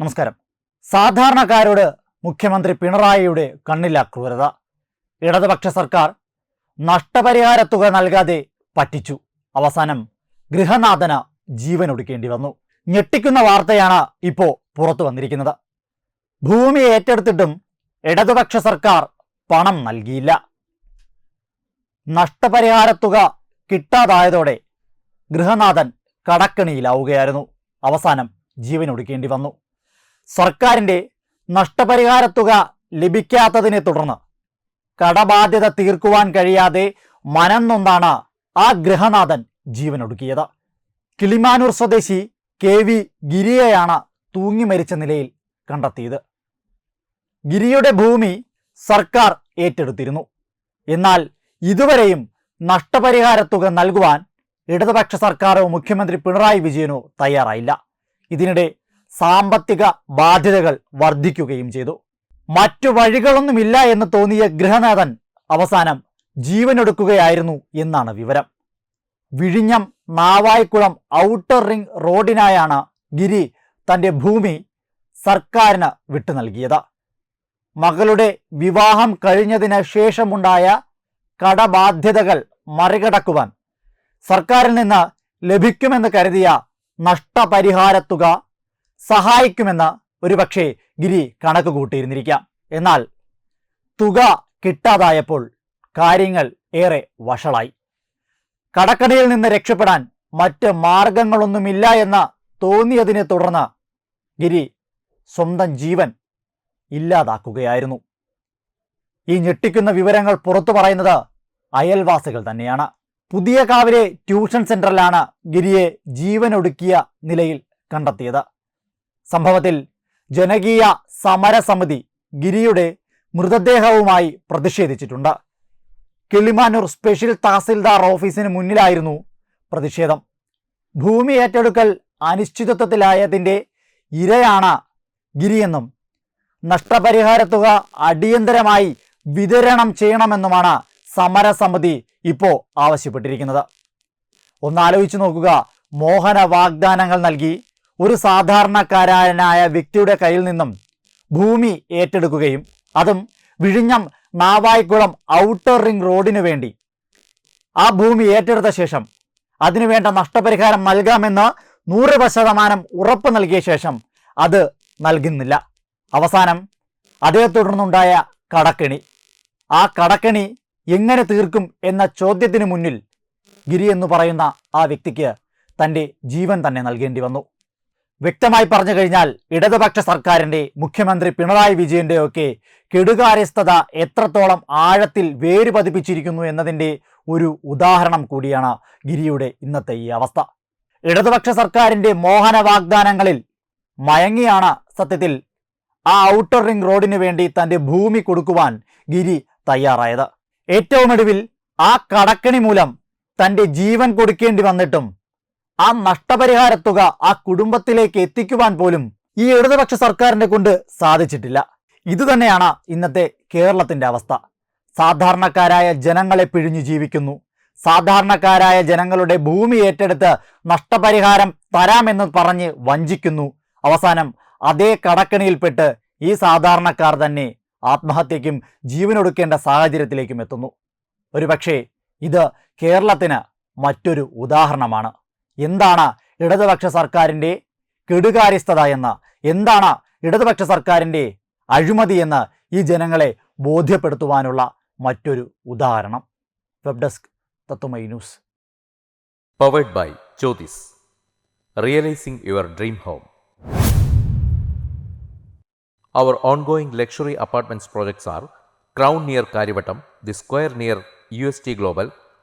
നമസ്കാരം. സാധാരണക്കാരോട് മുഖ്യമന്ത്രി പിണറായിയുടെ കണ്ണില്ല ക്രൂരത ഇടതുപക്ഷ സർക്കാർ നഷ്ടപരിഹാര തുക നൽകാതെ പറ്റിച്ചു. അവസാനം ഗൃഹനാഥന ജീവൻ ഒടുക്കേണ്ടി വന്നു. ഞെട്ടിക്കുന്ന വാർത്തയാണ് ഇപ്പോൾ പുറത്തു വന്നിരിക്കുന്നത്. ഭൂമി ഏറ്റെടുത്തിട്ടും ഇടതുപക്ഷ സർക്കാർ പണം നൽകിയില്ല. നഷ്ടപരിഹാര തുക കിട്ടാതായതോടെ ഗൃഹനാഥൻ കടക്കണിയിലാവുകയായിരുന്നു. അവസാനം ജീവൻ ഒടുക്കേണ്ടി വന്നു. സർക്കാരിന്റെ നഷ്ടപരിഹാര തുക ലഭിക്കാത്തതിനെ തുടർന്ന് കടബാധ്യത തീർക്കുവാൻ കഴിയാതെ മനം നൊന്നാണ് ആ ഗൃഹനാഥൻ ജീവനൊടുക്കിയത്. കിളിമാനൂർ സ്വദേശി കെ വി ഗിരിയെയാണ് തൂങ്ങി മരിച്ച നിലയിൽ കണ്ടെത്തിയത്. ഗിരിയുടെ ഭൂമി സർക്കാർ ഏറ്റെടുത്തിരുന്നു. എന്നാൽ ഇതുവരെയും നഷ്ടപരിഹാര തുക നൽകുവാൻ ഇടതുപക്ഷ സർക്കാരോ മുഖ്യമന്ത്രി പിണറായി വിജയനോ തയ്യാറായില്ല. ഇതിനിടെ സാമ്പത്തിക ബാധ്യതകൾ വർദ്ധിക്കുകയും ചെയ്തു. മറ്റു വഴികളൊന്നുമില്ല എന്ന് തോന്നിയ ഗൃഹനാഥൻ അവസാനം ജീവനൊടുക്കുകയായിരുന്നു എന്നാണ് വിവരം. വിഴിഞ്ഞം നാവായിക്കുളം ഔട്ടർ റിംഗ് റോഡിനായാണ് ഗിരി തന്റെ ഭൂമി സർക്കാരിന് വിട്ടു നൽകിയത്. മകളുടെ വിവാഹം കഴിഞ്ഞതിന് ശേഷമുണ്ടായ കടബാധ്യതകൾ മറികടക്കുവാൻ സർക്കാരിൽ നിന്ന് ലഭിക്കുമെന്ന് കരുതിയ നഷ്ടപരിഹാര തുക സഹായിക്കുമെന്ന് ഒരുപക്ഷെ ഗിരി കണക്ക് കൂട്ടിയിരുന്നിരിക്കാം. എന്നാൽ തുക കിട്ടാതായപ്പോൾ കാര്യങ്ങൾ ഏറെ വഷളായി. കടക്കണിയിൽ നിന്ന് രക്ഷപ്പെടാൻ മറ്റ് മാർഗങ്ങളൊന്നുമില്ല എന്ന് തോന്നിയതിനെ തുടർന്ന് ഗിരി സ്വന്തം ജീവൻ ഇല്ലാതാക്കുകയായിരുന്നു. ഈ ഞെട്ടിക്കുന്ന വിവരങ്ങൾ പുറത്തു പറയുന്നത് അയൽവാസികൾ തന്നെയാണ്. പുതിയ കാവിലെ ട്യൂഷൻ സെന്ററിലാണ് ഗിരിയെ ജീവനൊടുക്കിയ നിലയിൽ കണ്ടെത്തിയത്. സംഭവത്തിൽ ജനകീയ സമരസമിതി ഗിരിയുടെ മൃതദേഹവുമായി പ്രതിഷേധിച്ചിട്ടുണ്ട്. കിളിമാനൂർ സ്പെഷ്യൽ തഹസിൽദാർ ഓഫീസിന് മുന്നിലായിരുന്നു പ്രതിഷേധം. ഭൂമി ഏറ്റെടുക്കൽ അനിശ്ചിതത്വത്തിലായതിന്റെ ഇരയാണ് ഗിരിയെന്നും നഷ്ടപരിഹാര തുക അടിയന്തരമായി വിതരണം ചെയ്യണമെന്നുമാണ് സമരസമിതി ഇപ്പോൾ ആവശ്യപ്പെട്ടിരിക്കുന്നത്. ഒന്നാലോചിച്ച് നോക്കുക മോഹന വാഗ്ദാനങ്ങൾ നൽകി ഒരു സാധാരണക്കാരനായ വ്യക്തിയുടെ കയ്യിൽ നിന്നും ഭൂമി ഏറ്റെടുക്കുകയും അതും വിഴിഞ്ഞം നാവായിക്കുളം ഔട്ടർ റിംഗ് റോഡിനു വേണ്ടി. ആ ഭൂമി ഏറ്റെടുത്ത ശേഷം അതിനുവേണ്ട നഷ്ടപരിഹാരം നൽകാമെന്ന് നൂറ് ശതമാനം ഉറപ്പ് നൽകിയ ശേഷം അത് നൽകുന്നില്ല. അവസാനം അതേ തുടർന്നുണ്ടായ കടക്കെണി. ആ കടക്കെണി എങ്ങനെ തീർക്കും എന്ന ചോദ്യത്തിന് മുന്നിൽ ഗിരി എന്ന് പറയുന്ന ആ വ്യക്തിക്ക് തന്റെ ജീവൻ തന്നെ നൽകേണ്ടി വന്നു. വ്യക്തമായി പറഞ്ഞു കഴിഞ്ഞാൽ ഇടതുപക്ഷ സർക്കാരിന്റെ മുഖ്യമന്ത്രി പിണറായി വിജയന്റെ ഒക്കെ കെടുകാര്യസ്ഥത എത്രത്തോളം ആഴത്തിൽ വേര് പതിപ്പിച്ചിരിക്കുന്നു എന്നതിന്റെ ഒരു ഉദാഹരണം കൂടിയാണ് ഗിരിയുടെ ഇന്നത്തെ ഈ അവസ്ഥ. ഇടതുപക്ഷ സർക്കാരിന്റെ മോഹന വാഗ്ദാനങ്ങളിൽ മയങ്ങിയാണ് സത്യത്തിൽ ആ ഔട്ടർ റിംഗ് റോഡിന് വേണ്ടി തന്റെ ഭൂമി കൊടുക്കുവാൻ ഗിരി തയ്യാറായത്. ഏറ്റവും ഒടുവിൽ ആ കടക്കണി മൂലം തന്റെ ജീവൻ കൊടുക്കേണ്ടി വന്നിട്ടും ആ നഷ്ടപരിഹാര തുക ആ കുടുംബത്തിലേക്ക് എത്തിക്കുവാൻ പോലും ഈ ഇടതുപക്ഷ സർക്കാരിനെ കൊണ്ട് സാധിച്ചിട്ടില്ല. ഇതുതന്നെയാണ് ഇന്നത്തെ കേരളത്തിന്റെ അവസ്ഥ. സാധാരണക്കാരായ ജനങ്ങളെ പിഴിഞ്ഞു ജീവിക്കുന്നു. സാധാരണക്കാരായ ജനങ്ങളുടെ ഭൂമി ഏറ്റെടുത്ത് നഷ്ടപരിഹാരം തരാമെന്ന് പറഞ്ഞ് വഞ്ചിക്കുന്നു. അവസാനം അതേ കടക്കണിയിൽപ്പെട്ട് ഈ സാധാരണക്കാർ തന്നെ ആത്മഹത്യക്കും ജീവനൊടുക്കേണ്ട സാഹചര്യത്തിലേക്കും എത്തുന്നു. ഒരുപക്ഷേ ഇത് കേരളത്തിന് മറ്റൊരു ഉദാഹരണമാണ്. എന്താണ് ഇടതുപക്ഷ സർക്കാരിന്റെ കെടുകാര്യസ്ഥത എന്ന്? എന്താണ് ഇടതുപക്ഷ സർക്കാരിന്റെ അഴിമതി എന്ന് ഈ ജനങ്ങളെ ബോധ്യപ്പെടുത്തുവാനുള്ള മറ്റൊരു ഉദാഹരണം. Web desk Tatwamayi news. Powered by Jyothis realising your dream home our ongoing luxury apartments projects are crown near Kariavattom the square near U S T Crown